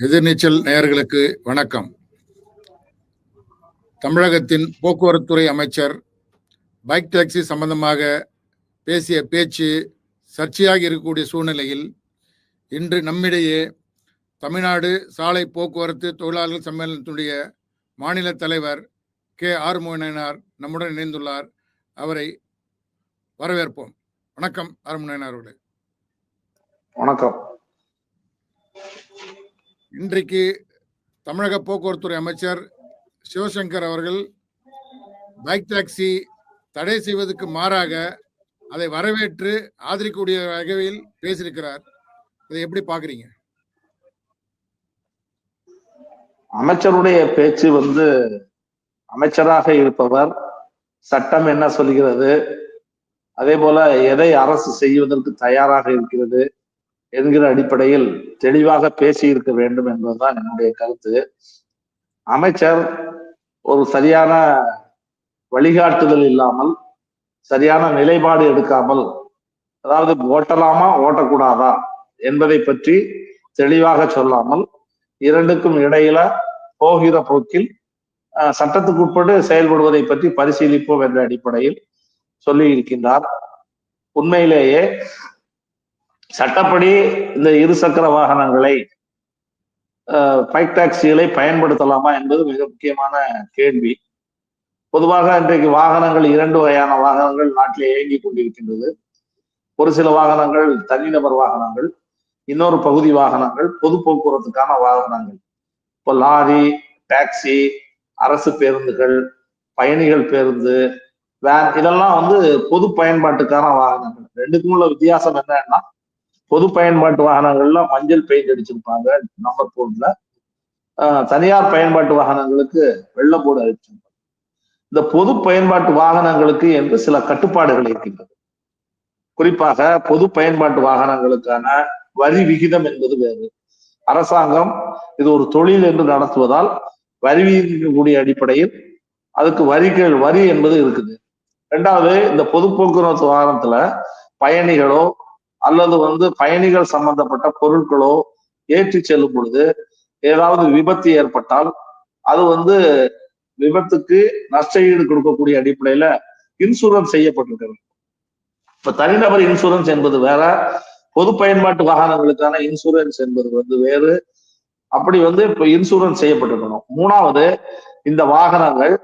எதிர்நீச்சல் நேயர்களுக்கு வணக்கம். தமிழகத்தின் போக்குவரத்துறை அமைச்சர் பைக் டாக்ஸி சம்பந்தமாக பேசிய பேச்சு சர்ச்சையாக இருக்கக்கூடிய சூழ்நிலையில் இன்று நம்மிடையே தமிழ்நாடு சாலை போக்குவரத்து தொழிலாளர்கள் சம்மேளனத்துடைய மாநில தலைவர் கே. ஆர் முனையனார் நம்முடன் இணைந்துள்ளார். அவரை வரவேற்போம். வணக்கம் ஆர் முனையனார் அவர்களே. வணக்கம். இன்றைக்கு தமிழக போக்குவரத்துறை அமைச்சர் சிவசங்கர் அவர்கள் பைக் டாக்ஸி தடை செய்வதற்கு மாறாக அதை வரவேற்று ஆதரிக்கக்கூடிய வகையில் பேசியிருக்கிறார். இதை எப்படி பாக்குறீங்க அமைச்சருடைய பேச்சு வந்து அமைச்சராக இருப்பவர் சட்டம் என்ன சொல்கிறது? அதே போல எதை அரசு செய்வதற்கு தயாராக இருக்கிறது? என்கிற அடிப்படையில் தெளிவாக பேசி இருக்க வேண்டும் என்பதுதான் என்னுடைய கருத்து. அமைச்சர் ஒரு சரியான வழிகாட்டுதல் இல்லாமல் சரியான நிலைப்பாடு எடுக்காமல் அதாவது ஓட்டலாமா ஓட்டக்கூடாதா என்பதை பற்றி தெளிவாக சொல்லாமல் இரண்டுக்கும் இடையில போகிற போக்கில் சட்டத்துக்கு உட்பட்டு செயல்படுவதை பற்றி பரிசீலிப்போம் என்ற அடிப்படையில் சொல்லி இருக்கின்றார் உண்மையிலேயே சட்டப்படி இந்த இருசக்கர வாகனங்களை பைக் டாக்ஸிகளை பயன்படுத்தலாமா என்பது மிக முக்கியமான கேள்வி. பொதுவாக இன்றைக்கு வாகனங்கள் இரண்டு வகையான வாகனங்கள் நாட்டிலே இயங்கி கொண்டிருக்கின்றது. ஒரு சில வாகனங்கள் தனிநபர் வாகனங்கள் இன்னொரு பகுதி வாகனங்கள் பொது போக்குவரத்துக்கான வாகனங்கள். இப்போ லாரி டாக்ஸி அரசு பேருந்துகள் பயணிகள் பேருந்து வேன் இதெல்லாம் வந்து பொது பயன்பாட்டுக்கான வாகனங்கள். ரெண்டுக்கும் உள்ள வித்தியாசம் என்னன்னா பொது பயன்பாட்டு வாகனங்கள்ல மஞ்சள் பெயிண்ட் அடிச்சிருப்பாங்க. நம்பர் போர்டுல தனியார் பயன்பாட்டு வாகனங்களுக்கு வெள்ள போர்டு அடிச்சிருப்பாங்க. இந்த பொது பயன்பாட்டு வாகனங்களுக்கு என்று சில கட்டுப்பாடுகள் இருக்கின்றது. குறிப்பாக பொது பயன்பாட்டு வாகனங்களுக்கான வரி விகிதம் என்பது வேறு. அரசாங்கம் இது ஒரு தொழில் என்று நடத்துவதால் வரி விதிக்கக்கூடிய அடிப்படையில் அதுக்கு வரிகள் வரி என்பது இருக்குது. ரெண்டாவது இந்த பொது போக்குவரத்து வாகனத்துல பயணிகளோ அல்லது வந்து பயணிகள் சம்பந்தப்பட்ட பொருட்களோ ஏற்றி செல்லும் பொழுது ஏதாவது விபத்து ஏற்பட்டால் அது வந்து விபத்துக்கு நஷ்ட ஈடு கொடுக்கக்கூடிய அடிப்படையில இன்சூரன்ஸ் செய்யப்பட்டிருக்கிறது. இப்ப தனிநபர் இன்சூரன்ஸ் என்பது வேற பொது பயன்பாட்டு வாகனங்களுக்கான இன்சூரன்ஸ் என்பது வந்து வேறு. அப்படி வந்து இப்ப இன்சூரன்ஸ் செய்யப்பட்டிருக்கணும். மூணாவது இந்த வாகனங்கள்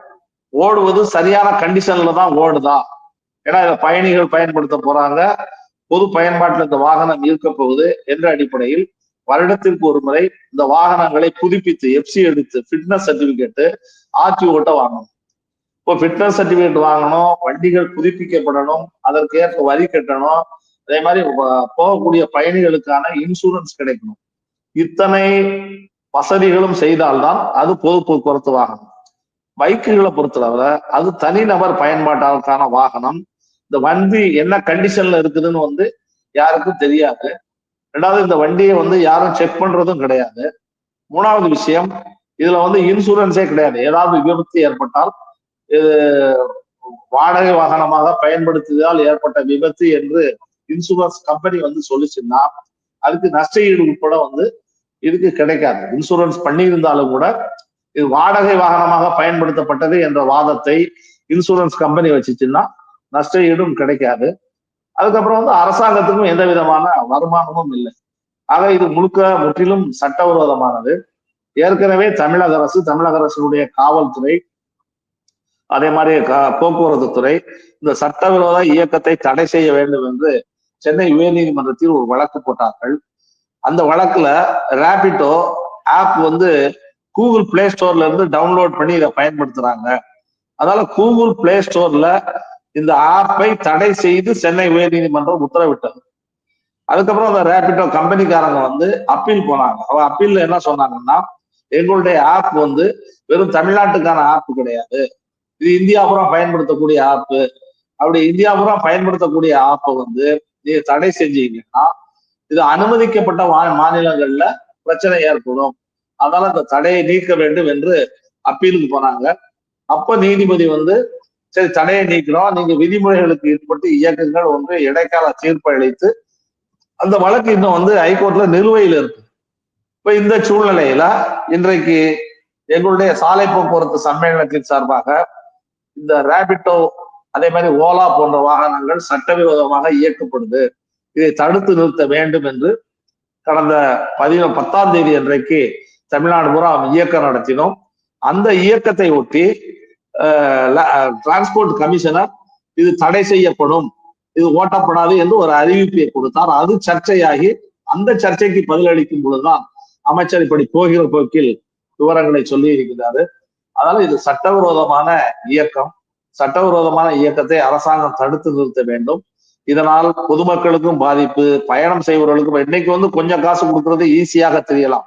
ஓடுவது சரியான கண்டிஷன்ல தான் ஓடுதா? ஏன்னா இதை பயணிகள் பயன்படுத்த போறாங்க. பொது பயன்பாட்டில் இந்த வாகனம் இருக்க போகுது என்ற அடிப்படையில் வருடத்திற்கு ஒரு முறை இந்த வாகனங்களை புதுப்பித்து எஃப்சி எடுத்து ஃபிட்னஸ் சர்டிபிகேட்டு ஆர்டிஓட்ட வாங்கணும். இப்போ ஃபிட்னஸ் சர்டிபிகேட் வாங்கணும் வண்டிகள் புதுப்பிக்கப்படணும் அதற்கு ஏற்ப வரி கட்டணும் அதே மாதிரி போகக்கூடிய பயணிகளுக்கான இன்சூரன்ஸ் கிடைக்கணும். இத்தனை வசதிகளும் செய்தால்தான் அது பொது போக்குவரத்து வாகனம். பைக்குகளை பொறுத்தளவுல அது தனிநபர் பயன்பாட்டாளருக்கான வாகனம். இந்த வண்டி என்ன கண்டிஷன்ல இருக்குதுன்னு வந்து யாருக்கும் தெரியாது. ரெண்டாவது இந்த வண்டியை வந்து யாரும் செக் பண்றதும் கிடையாது. மூணாவது விஷயம் இதுல வந்து இன்சூரன்ஸே கிடையாது. ஏதாவது விபத்து ஏற்பட்டால் இது வாடகை வாகனமாக பயன்படுத்தியதால் ஏற்பட்ட விபத்து என்று இன்சூரன்ஸ் கம்பெனி வந்து சொல்லிச்சுன்னா அதுக்கு நஷ்ட ஈடு உட்பட வந்து இதுக்கு கிடைக்காது. இன்சூரன்ஸ் பண்ணியிருந்தாலும் கூட இது வாடகை வாகனமாக பயன்படுத்தப்பட்டது என்ற வாதத்தை இன்சூரன்ஸ் கம்பெனி வச்சுச்சுன்னா நஷ்ட ஈடும் கிடைக்காது. அதுக்கப்புறம் வந்து அரசாங்கத்துக்கும் எந்த விதமான வருமானமும் இல்லை. ஆக இது முழுக்க முற்றிலும் சட்டவிரோதமானது. ஏற்கனவே தமிழக அரசு தமிழக அரசுடைய காவல்துறை அதே மாதிரி போக்குவரத்து துறை இந்த சட்டவிரோத இயக்கத்தை தடை செய்ய வேண்டும் என்று சென்னை உயர்நீதிமன்றத்தில் ஒரு வழக்கு போட்டார்கள். அந்த வழக்குல ரேபிட்டோ ஆப் வந்து கூகுள் பிளே ஸ்டோர்ல இருந்து டவுன்லோட் பண்ணி இதை பயன்படுத்துறாங்க. அதனால கூகுள் பிளே ஸ்டோர்ல இந்த ஆப்பை தடை செய்து சென்னை உயர்நீதிமன்றம் உத்தரவிட்டது. அதுக்கப்புறம் அந்த ரேபிட்டோ கம்பெனிக்காரங்க வந்து அப்பீல் போனாங்க. அவ அப்பீல்ல என்ன சொன்னாங்கன்னா எங்களுடைய ஆப் வந்து வெறும் தமிழ்நாட்டுக்கான ஆப் கிடையாது. இது இந்தியா பூரா பயன்படுத்தக்கூடிய ஆப்பு அப்படி இந்தியா பூரா பயன்படுத்தக்கூடிய ஆப்பை வந்து நீங்க தடை செஞ்சீங்கன்னா இது அனுமதிக்கப்பட்ட மாநிலங்கள்ல பிரச்சனை ஏற்படும். அதனால அந்த தடையை நீக்க வேண்டும் என்று அப்பீலுக்கு போனாங்க. அப்ப நீதிபதி வந்து சரி தடையை நீக்கிறோம் நீங்க விதிமுறைகளுக்கு ஈடுபட்டு இயக்கங்கள் ஒன்று. இடைக்கால தீர்ப்பு அளித்து அந்த வழக்கு இன்னும் வந்து ஹைகோர்ட்ல நிலுவையில் இருக்கு. இப்ப இந்த சூழ்நிலையில இன்றைக்கு எங்களுடைய சாலை போக்குவரத்து சம்மேளனத்தின் சார்பாக இந்த ரேபிட்டோ அதே மாதிரி ஓலா போன்ற வாகனங்கள் சட்டவிரோதமாக இயக்கப்படுது. இதை தடுத்து நிறுத்த வேண்டும் என்று கடந்த பதின பத்தாம் தேதி அன்றைக்கு தமிழ்நாடு பூரா இயக்கம் நடத்தினோம். அந்த இயக்கத்தை ஒட்டி டிரான்ஸ்போர்ட் கமிஷனர் இது தடை செய்யப்படும் இது ஓட்டப்படாது என்று ஒரு அறிவிப்பை கொடுத்தார். அது சர்ச்சையாகி அந்த சர்ச்சைக்கு பதிலளிக்கும் பொழுதுதான் அமைச்சர் இப்படி போகிற போக்கில் விவரங்களை சொல்லி இருக்கிறாரு. அதனால இது சட்டவிரோதமான இயக்கம். சட்டவிரோதமான இயக்கத்தை அரசாங்கம் தடுத்து நிறுத்த வேண்டும். இதனால் பொதுமக்களுக்கும் பாதிப்பு பயணம் செய்பவர்களுக்கும் இன்னைக்கு வந்து கொஞ்சம் காசு கொடுக்கறது ஈஸியாக தெரியலாம்.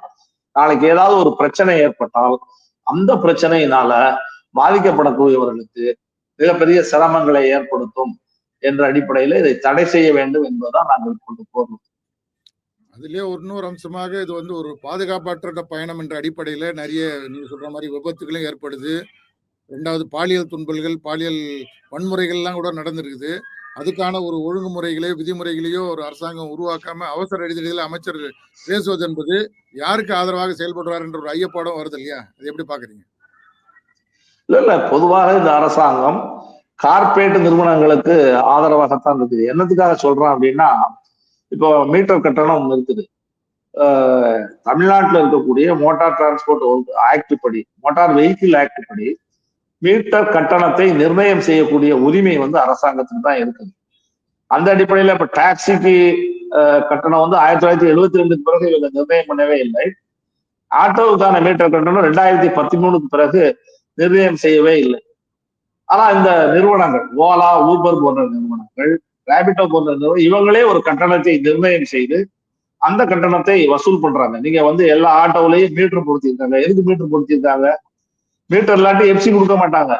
நாளைக்கு ஏதாவது ஒரு பிரச்சனை ஏற்பட்டால் அந்த பிரச்சனையினால பாதிக்கப்படக்கூடியவர்களுக்கு மிகப்பெரிய சிரமங்களை ஏற்படுத்தும் என்ற அடிப்படையில இதை தடை செய்ய வேண்டும் என்பதுதான் நாங்கள் கொண்டு போறோம். அதுலயே ஒரு இன்னொரு அம்சமாக இது வந்து ஒரு பாதுகாப்பற்ற பயணம் என்ற அடிப்படையில நிறைய நீங்க சொல்ற மாதிரி விபத்துகளும் ஏற்படுது. ரெண்டாவது பாலியல் துன்பல்கள் பாலியல் வன்முறைகள்லாம் கூட நடந்திருக்குது. அதுக்கான ஒரு ஒழுங்குமுறைகளையோ விதிமுறைகளையோ ஒரு அரசாங்கம் உருவாக்காம அவசர அடித்தடியில் அமைச்சர் பேசுவது என்பது யாருக்கு ஆதரவாக செயல்படுறார் என்ற ஒரு ஐயப்பாடம் வருது இல்லையா? அது எப்படி பாக்குறீங்க? இல்ல இல்ல. பொதுவாக இந்த அரசாங்கம் கார்பரேட் நிறுவனங்களுக்கு ஆதரவாகத்தான் இருக்குது. என்னத்துக்காக சொல்றான் அப்படின்னா இப்போ மீட்டர் கட்டணம் இருக்குது. தமிழ்நாட்டில் இருக்கக்கூடிய மோட்டார் டிரான்ஸ்போர்ட் ஆக்ட் படி மோட்டார் வெஹிக்கிள் ஆக்ட் படி மீட்டர் கட்டணத்தை நிர்ணயம் செய்யக்கூடிய உரிமை வந்து அரசாங்கத்துக்கு தான் இருக்குது. அந்த அடிப்படையில் இப்ப டாக்ஸிக்கு கட்டணம் வந்து ஆயிரத்தி தொள்ளாயிரத்தி எழுபத்தி ரெண்டுக்கு பிறகு இவங்க நிர்ணயம் பண்ணவே இல்லை. ஆட்டோவுக்கான மீட்டர் கட்டணம் ரெண்டாயிரத்தி பதிமூணுக்கு பிறகு நிர்ணயம் செய்யவே இல்லை. ஆனா இந்த நிறுவனங்கள் ஓலா ஊபர் போன்ற நிறுவனங்கள் ரேபிட்டோ போன்ற நிறுவனம் இவங்களே ஒரு கட்டணத்தை நிர்ணயம் செய்து அந்த கட்டணத்தை வசூல் பண்றாங்க. நீங்க வந்து எல்லா ஆட்டோவிலையும் மீட்டர் பொருத்திருக்காங்க. எதுக்கு மீட்டர் பொருத்திருக்காங்க? மீட்டர் இல்லாட்டி எப்சி கொடுக்க மாட்டாங்க.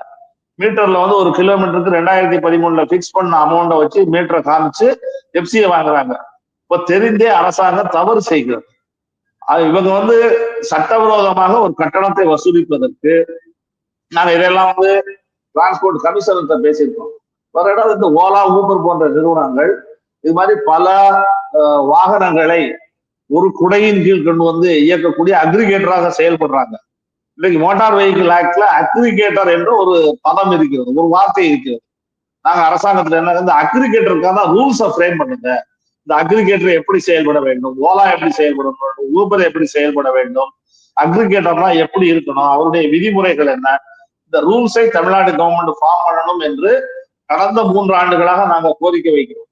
மீட்டர்ல வந்து ஒரு கிலோமீட்டருக்கு ரெண்டாயிரத்தி பதிமூணுல பிக்ஸ் பண்ண அமௌண்ட்டை வச்சு மீட்டரை காமிச்சு எப்சியை வாங்குறாங்க. இப்ப தெரிந்தே அரசாங்கம் தவறு செய்கிறது. இவங்க வந்து சட்டவிரோதமாக ஒரு கட்டணத்தை வசூலிப்பதற்கு நாங்கள் இதெல்லாம் வந்து டிரான்ஸ்போர்ட் கமிஷனர்கிட்ட பேசியிருக்கோம். ஒரு இடம் இந்த ஓலா ஊபர் போன்ற நிறுவனங்கள் இது மாதிரி பல வாகனங்களை ஒரு குடையின் கீழ் கொண்டு வந்து இயக்கக்கூடிய அக்ரிகேட்டராக செயல்படுறாங்க. இன்னைக்கு மோட்டார் வெஹிக்கிள் ஆக்ட்ல அக்ரிகேட்டர் என்ற ஒரு பதம் இருக்கிறது ஒரு வார்த்தை இருக்கிறது. நாங்க அரசாங்கத்துல என்ன இந்த அக்ரிகேட்டருக்காக ரூல்ஸை ஃப்ரேம் பண்ணுங்க. இந்த அக்ரிகேட்டர் எப்படி செயல்பட வேண்டும் ஓலா எப்படி செயல்பட வேண்டும் ஊபர் எப்படி செயல்பட வேண்டும் அக்ரிகேட்டர்னா எப்படி இருக்கணும் அவருடைய விதிமுறைகள் என்ன இந்த ரூல்ஸை தமிழ்நாடு கவர்மெண்ட் ஃபார்ம் பண்ணணும் என்று கடந்த மூன்று ஆண்டுகளாக நாங்கள் கோரிக்கை வைக்கிறோம்.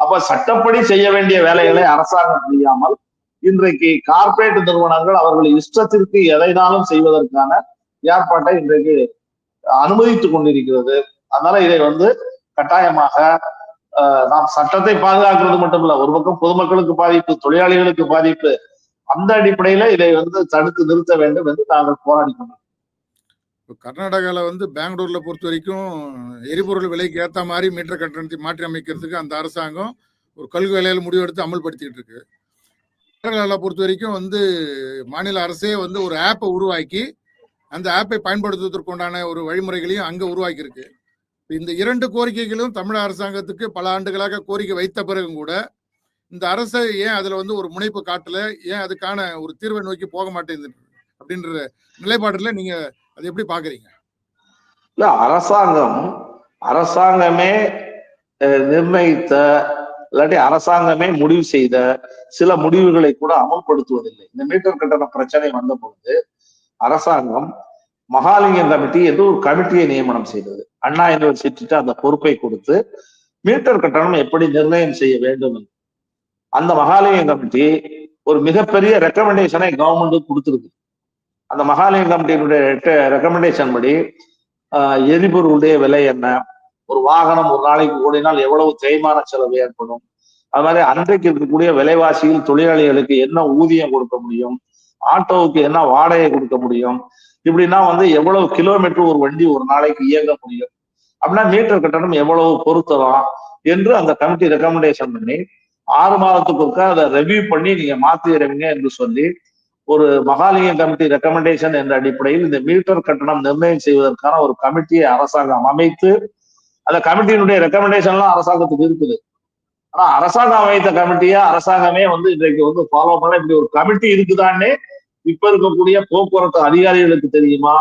அப்ப சட்டப்படி செய்ய வேண்டிய வேலைகளை அரசாங்கம் செய்யாமல் இன்றைக்கு கார்பரேட் நிறுவனங்கள் அவர்கள் இஷ்டத்திற்கு எதைனாலும் செய்வதற்கான ஏற்பாட்டை இன்றைக்கு அனுமதித்துக் கொண்டிருக்கிறது. அதனால இதை வந்து கட்டாயமாக நாம் சட்டத்தை பாதுகாக்கிறது மட்டும் இல்ல ஒரு பக்கம் பொதுமக்களுக்கு பாதிப்பு தொழிலாளிகளுக்கு பாதிப்பு அந்த அடிப்படையில இதை வந்து தடுத்து நிறுத்த வேண்டும் என்று நாங்கள் போராடி கொண்டோம் இப்போ கர்நாடகாவில் வந்து பெங்களூரில் பொறுத்த வரைக்கும் எரிபொருள் விலைக்கு ஏற்ற மாதிரி மீட்டர் கட்டணத்தை மாற்றி அமைக்கிறதுக்கு அந்த அரசாங்கம் ஒரு கல்வி வேலையில் முடிவெடுத்து அமல்படுத்திக்கிட்டு இருக்கு. கேரளாவில் பொறுத்த வரைக்கும் வந்து மாநில அரசே வந்து ஒரு ஆப்பை உருவாக்கி அந்த ஆப்பை பயன்படுத்துவதற்குண்டான ஒரு வழிமுறைகளையும் அங்கே உருவாக்கியிருக்கு. இந்த இரண்டு கோரிக்கைகளும் தமிழக அரசாங்கத்துக்கு பல ஆண்டுகளாக கோரிக்கை வைத்த பிறகும் கூட இந்த அரசை ஏன் அதில் வந்து ஒரு முனைப்பு காட்டல? ஏன் அதுக்கான ஒரு தீர்வை நோக்கி போக மாட்டேங்குது? அப்படின்ற நிலைப்பாட்டில் நீங்கள் அது எப்படி பாக்குறீங்க? இல்ல அரசாங்கம் அரசாங்கமே நிர்ணயித்த இல்லாட்டி அரசாங்கமே முடிவு செய்த சில முடிவுகளை கூட அமல்படுத்துவதில்லை. இந்த மீட்டர் கட்டண பிரச்சனை வந்த பொழுது அரசாங்கம் மகாலிங்கம் கமிட்டி என்று ஒரு கமிட்டியை நியமனம் செய்தது. அண்ணா யூனிவர்சிட்டிக்கு அந்த பொறுப்பை கொடுத்து மீட்டர் கட்டணம் எப்படி நிர்ணயம் செய்ய வேண்டும் என்று. அந்த மகாலிங்கம் கமிட்டி ஒரு மிகப்பெரிய ரெக்கமெண்டேஷனை கவர்மெண்ட் கொடுத்துருக்கு. அந்த மகாலிங்கம் கமிட்டியினுடைய ரெக்கமெண்டேஷன் படி எரிபொருளுடைய விலை என்ன? ஒரு வாகனம் ஒரு நாளைக்கு ஓடினால் எவ்வளவு தேய்மான செலவு ஏற்படும்? அது மாதிரி அன்றைக்கு இருக்கக்கூடிய விலைவாசியில் தொழிலாளிகளுக்கு என்ன ஊதியம் கொடுக்க முடியும்? ஆட்டோவுக்கு என்ன வாடகை கொடுக்க முடியும்? இப்படின்னா வந்து எவ்வளவு கிலோமீட்டர் ஒரு வண்டி ஒரு நாளைக்கு இயங்க முடியும்? அப்படின்னா மீட்டர் கட்டணம் எவ்வளவு பொருத்தலாம்? என்று அந்த கமிட்டி ரெக்கமெண்டேஷன் பண்ணி ஆறு மாதத்துக்கு ஒருக்கா அதை ரெவியூ பண்ணி நீங்க மாத்திடுறீங்க என்று சொல்லி ஒரு மகாலிங்க கமிட்டி ரெக்கமெண்டேஷன் என்ற அடிப்படையில் இந்த மீட்டர் கட்டணம் நிர்ணயம் செய்வதற்கான ஒரு கமிட்டியை அரசாங்கம் அமைத்து அந்த கமிட்டியினுடைய ரெக்கமெண்டேஷன்லாம் அரசாங்கத்துக்கு இருக்குது. ஆனா அரசாங்கம் அமைத்த கமிட்டியா அரசாங்கமே வந்து இன்றைக்கு வந்து ஃபாலோ பண்ண இப்படி ஒரு கமிட்டி இருக்குதானே இப்ப இருக்கக்கூடிய போக்குவரத்து அதிகாரிகளுக்கு தெரியுமா?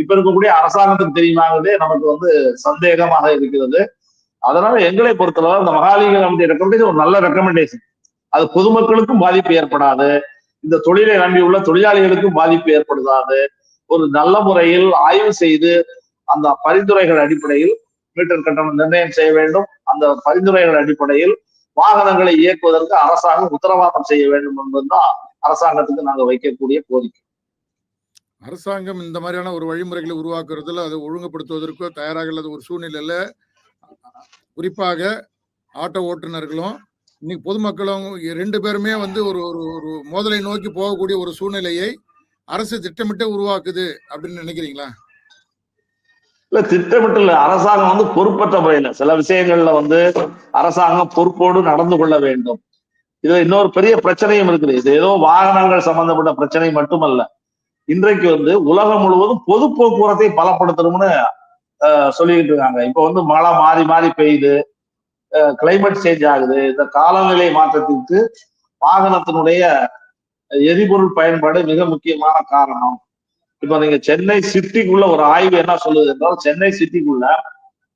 இப்ப இருக்கக்கூடிய அரசாங்கத்துக்கு தெரியுமாங்கிறதே நமக்கு வந்து சந்தேகமாக இருக்கிறது. அதனால எங்களை பொறுத்தளவு இந்த மகாலிங்க கமிட்டி ரெக்கமெண்டேஷன் ஒரு நல்ல ரெக்கமெண்டேஷன் அது பொதுமக்களுக்கும் பாதிப்பு ஏற்படாது. இந்த தொழிலை நம்பியுள்ள தொழிலாளிகளுக்கும் பாதிப்பு ஏற்படுதாது ஒரு நல்ல முறையில் ஆய்வு செய்து அந்த பரிந்துரைகள் அடிப்படையில் மீட்டர் கட்டணம் நிர்ணயம் செய்ய வேண்டும். அந்த பரிந்துரைகள் அடிப்படையில் வாகனங்களை இயக்குவதற்கு அரசாங்கம் உத்தரவாதம் செய்ய வேண்டும் என்பதுதான் அரசாங்கத்துக்கு நாங்க வைக்கக்கூடிய கோரிக்கை. அரசாங்கம் இந்த மாதிரியான ஒரு வழிமுறைகளை உருவாக்குறதுல அதை ஒழுங்குபடுத்துவதற்கோ தயாராக இல்லாத ஒரு சூழ்நிலையில குறிப்பாக ஆட்டோ ஓட்டுநர்களும் இன்னைக்கு பொதுமக்களும் ரெண்டு பேருமே வந்து ஒரு ஒரு ஒரு மோதலை நோக்கி போகக்கூடிய ஒரு சூழ்நிலையை அரசு திட்டமிட்டு உருவாக்குது அப்படின்னு நினைக்கிறீங்களா? இல்ல திட்டமிட்டு இல்ல. அரசாங்கம் வந்து பொறுப்பற்ற முறையில சில விஷயங்கள்ல வந்து அரசாங்கம் பொறுப்போடு நடந்து கொள்ள வேண்டும். இதுல இன்னொரு பெரிய பிரச்சனையும் இருக்குது. இது ஏதோ வாகனங்கள் சம்பந்தப்பட்ட பிரச்சனை மட்டுமல்ல. இன்றைக்கு வந்து உலகம் முழுவதும் பொது போக்குவரத்தை பலப்படுத்தணும்னு அஹ், சொல்லிக்கிட்டு இருக்காங்க. இப்ப வந்து மழை மாறி மாறி பெய்யுது. கிளைமேட் சேஞ்ச் ஆகுது. இந்த காலநிலை மாற்றத்திற்கு வாகனத்தினுடைய எரிபொருள் பயன்பாடு மிக முக்கியமான காரணம். இப்ப நீங்க சென்னை சிட்டிக்குள்ள ஒரு ஆய்வு என்ன சொல்லுது என்றால் சென்னை சிட்டிக்குள்ள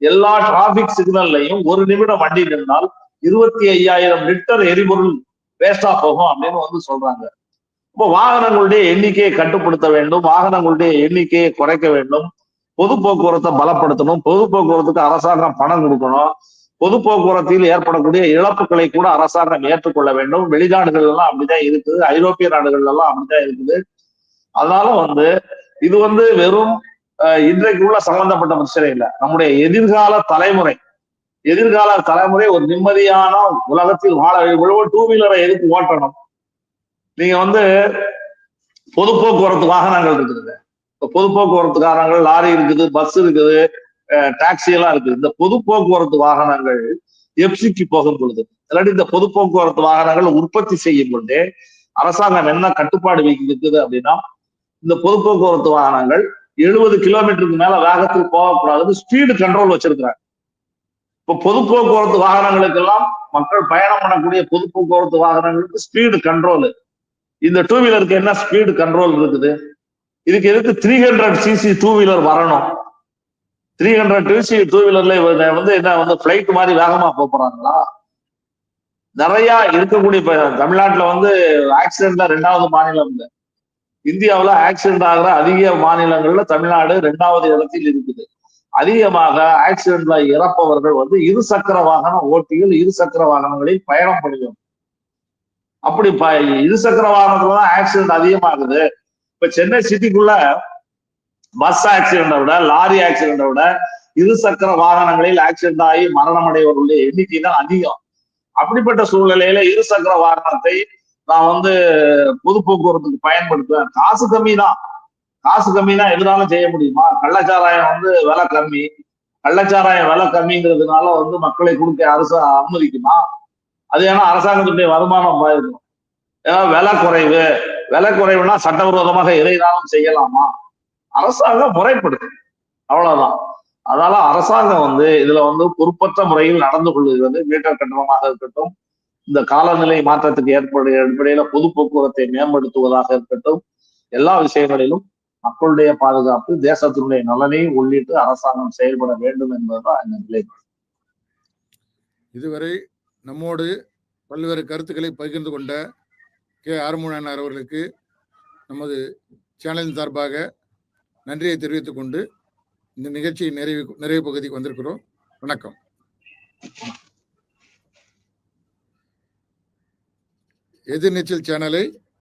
எல்லா டிராபிக் சிக்னல்லையும் ஒரு நிமிடம் வண்டி நின்றால் இருபத்தி ஐயாயிரம் லிட்டர் எரிபொருள் வேஸ்டா போகும் அப்படின்னு வந்து சொல்றாங்க. இப்போ வாகனங்களுடைய எண்ணிக்கையை கட்டுப்படுத்த வேண்டும் வாகனங்களுடைய எண்ணிக்கையை குறைக்க வேண்டும் பொது போக்குவரத்தை பலப்படுத்தணும் பொது போக்குவரத்துக்கு அரசாங்கம் பணம் கொடுக்கணும் பொது போக்குவரத்தில் ஏற்படக்கூடிய இழப்புகளை கூட அரசாங்கம் ஏற்றுக்கொள்ள வேண்டும். வெளிநாடுகள் எல்லாம் அப்படிதான் இருக்குது. ஐரோப்பிய நாடுகள் எல்லாம் அப்படிதான் இருக்குது. அதனால வந்து இது வந்து வெறும் இன்றைக்கு உள்ள சம்பந்தப்பட்ட பிரச்சனை இல்லை. நம்முடைய எதிர்கால தலைமுறை எதிர்கால தலைமுறை ஒரு நிம்மதியான உலகத்தில் வாழ இவ்வளவு டூ வீலரை எதுக்கு ஓட்டணும்? நீங்க வந்து பொது போக்குவரத்து வாகனங்கள் இருக்குது பொது போக்குவரத்து காரணங்கள் லாரி இருக்குது பஸ் இருக்குது. டாக்ஸி எல்லாம் இருக்குது. இந்த பொது போக்குவரத்து வாகனங்கள் எப்சிக்கு போகும் பொழுது இல்லாட்டி இந்த பொது போக்குவரத்து வாகனங்கள் உற்பத்தி செய்யும் பொழுதே அரசாங்கம் என்ன கட்டுப்பாடு வைக்கிறது அப்படின்னா இந்த பொது போக்குவரத்து வாகனங்கள் எழுபது கிலோமீட்டருக்கு மேல வேகத்தில் போகக்கூடாதுன்னு ஸ்பீடு கண்ட்ரோல் வச்சிருக்கிறாங்க. இப்போ பொது போக்குவரத்து வாகனங்களுக்கெல்லாம் மக்கள் பயணம் பண்ணக்கூடிய பொது போக்குவரத்து வாகனங்களுக்கு ஸ்பீடு கண்ட்ரோல் இந்த டூ வீலருக்கு என்ன ஸ்பீடு கண்ட்ரோல் இருக்குது? இதுக்கு எதுக்கு three hundred CC two wheeler வரணும்? த்ரீ ஹண்ட்ரட் டிசி டூ வீலர்ல வந்து என்ன வந்து பிளைட் மாதிரி வேகமா போறாங்களா? நிறைய இருக்கக்கூடிய இப்ப தமிழ்நாட்டுல வந்து ஆக்சிடென்ட்ல ரெண்டாவது மாநிலம் இல்லை. ஆக்சிடென்ட் ஆகிற அதிக மாநிலங்கள்ல தமிழ்நாடு ரெண்டாவது இடத்தில் இருக்குது. அதிகமாக ஆக்சிடென்ட்ல இறப்பவர்கள் வந்து இருசக்கர வாகன ஓட்டிகள் இருசக்கர வாகனங்களில் பயணம் பண்ணுவோம் அப்படி ப இருசக்கர வாகனத்துல தான் ஆக்சிடென்ட் அதிகமாகுது. இப்ப சென்னை சிட்டிக்குள்ள பஸ் ஆக்சிடென்டை விட லாரி ஆக்சிடென்டை விட இருசக்கர வாகனங்களில் ஆக்சிடென்ட் ஆகி மரணம் அடைவர்களுடைய எண்ணிக்கை தான் அதிகம். அப்படிப்பட்ட சூழ்நிலையில இருசக்கர வாகனத்தை நான் வந்து பொது போக்குவரத்துக்கு பயன்படுத்துவேன். காசு கம்மி தான் காசு கம்மினா எதுனாலும் செய்ய முடியுமா? கள்ளச்சாராயம் வந்து விலை கம்மி. கள்ளச்சாராயம் விலை கம்மிங்கிறதுனால வந்து மக்களை கொடுக்க அரசு அனுமதிக்குமா? அது ஏன்னா அரசாங்கத்துடைய வருமானம் இருக்கும் ஏன்னா விலை குறைவு. விலை குறைவுனா சட்டவிரோதமாக எதைனாலும் செய்யலாமா? அரசாங்கம் முறைப்படுது அவ்வளவுதான். அதனால அரசாங்கம் வந்து இதுல வந்து பொறுப்பற்ற முறையில் நடந்து கொள்கிறது மீட்டர் கட்டணமாக இருக்கட்டும் இந்த காலநிலை மாற்றத்துக்கு ஏற்படு அடிப்படையில பொது போக்குவரத்தை மேம்படுத்துவதாக இருக்கட்டும் எல்லா விஷயங்களிலும் மக்களுடைய பாதுகாப்பு தேசத்தினுடைய நலனை உள்ளிட்டு அரசாங்கம் செயல்பட வேண்டும் என்பதுதான் இந்த நிலைப்பாடு. இதுவரை நம்மோடு பல்வேறு கருத்துக்களை பகிர்ந்து கொண்ட கே. ஆறுமுகனார் அவர்களுக்கு நமது சேனலின் சார்பாக நன்றியை தெரிவித்துக் கொண்டு இந்த நிகழ்ச்சியை நிறைவு நிறைவு பகுதிக்கு வந்திருக்கிறோம். வணக்கம். எதிர்நீச்சல் சேனலை